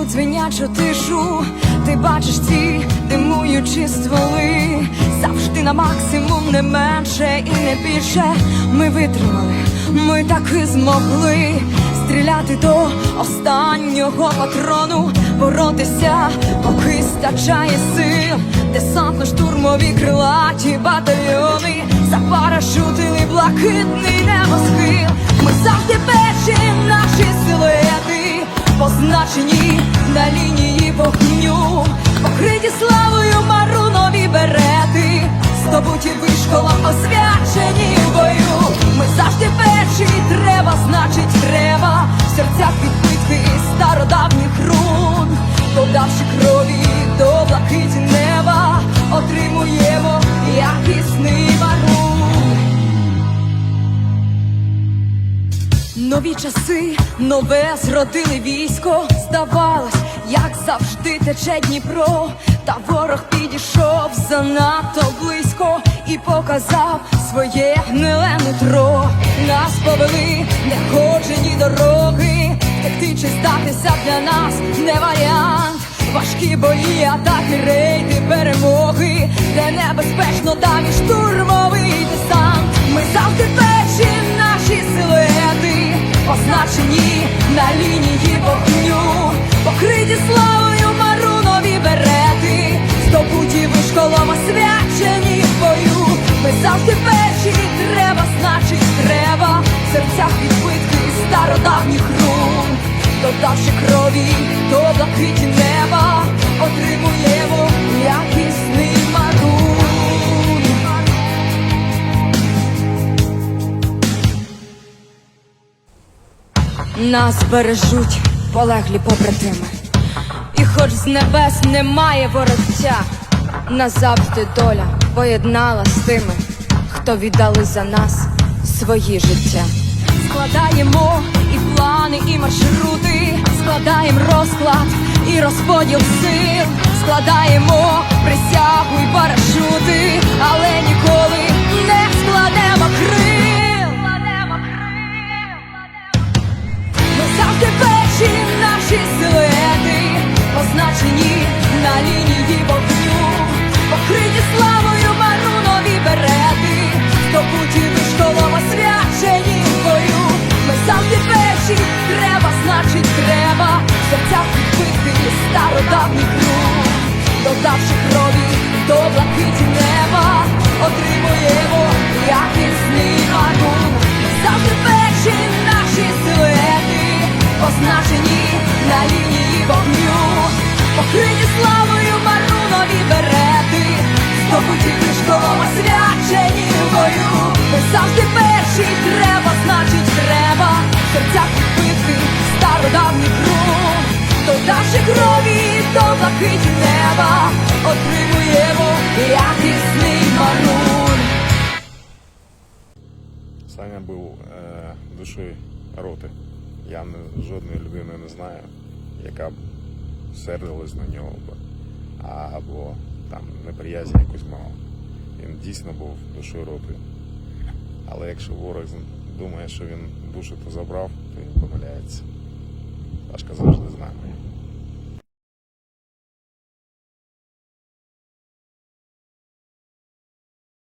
розірвати дзвінячу тишу. Ти бачиш ці димуючі стволи, завжди на максимум, не менше і не більше. Ми витримали, ми таки змогли. Стріляти до останнього патрону, боротися, поки стачає сил, десантно-штурмові крилаті батальйони, запарашутили блакитний позначені на лінії вогню, покриті славою марунові берети, здобуті вишколом, освячені в бою. Ми завжди перші, треба, значить, треба. В серцях відбитки стародавніх рун, додавши крові до блакиті неба, отримуємо якісний марун. Нові часи, нове зродили військо. Здавалось, як завжди тече Дніпро. Та ворог підійшов занадто близько і показав своє гниле нутро. Нас повели неходжені дороги, втекти чи здатися для нас не варіант. Важкі бої, атаки, рейди, перемоги, де небезпечно там і штурмовий десант. Ми завжди лінії вогню, покриті славою марунові берети, здобуті вишколом освячені в бою. Ми завжди перші, треба, значить, треба. В серцях відбитки стародавніх рун, додавши крові до блакиті Нас бережуть полеглі побратими. І хоч з небес немає вороття, назавжди доля поєднала з тими, хто віддали за нас свої життя. Складаємо і плани, і маршрути, складаємо розклад і розподіл сил, складаємо присягу на лінії здобуті вишколом освячені бою. Завжди перші, треба, значить, треба, в серцях відбитки стародавній круг, додавши крові до блакиті неба, отримуємо якісний марун. Саня був е, душою роти. Я жодної людини не знаю, яка б сердилась на нього або там неприязнь якусь мав. Він дійсно був душою роти. Але якщо ворог думає, що він душу то забрав, то він помиляється. Сашка завжди з нами.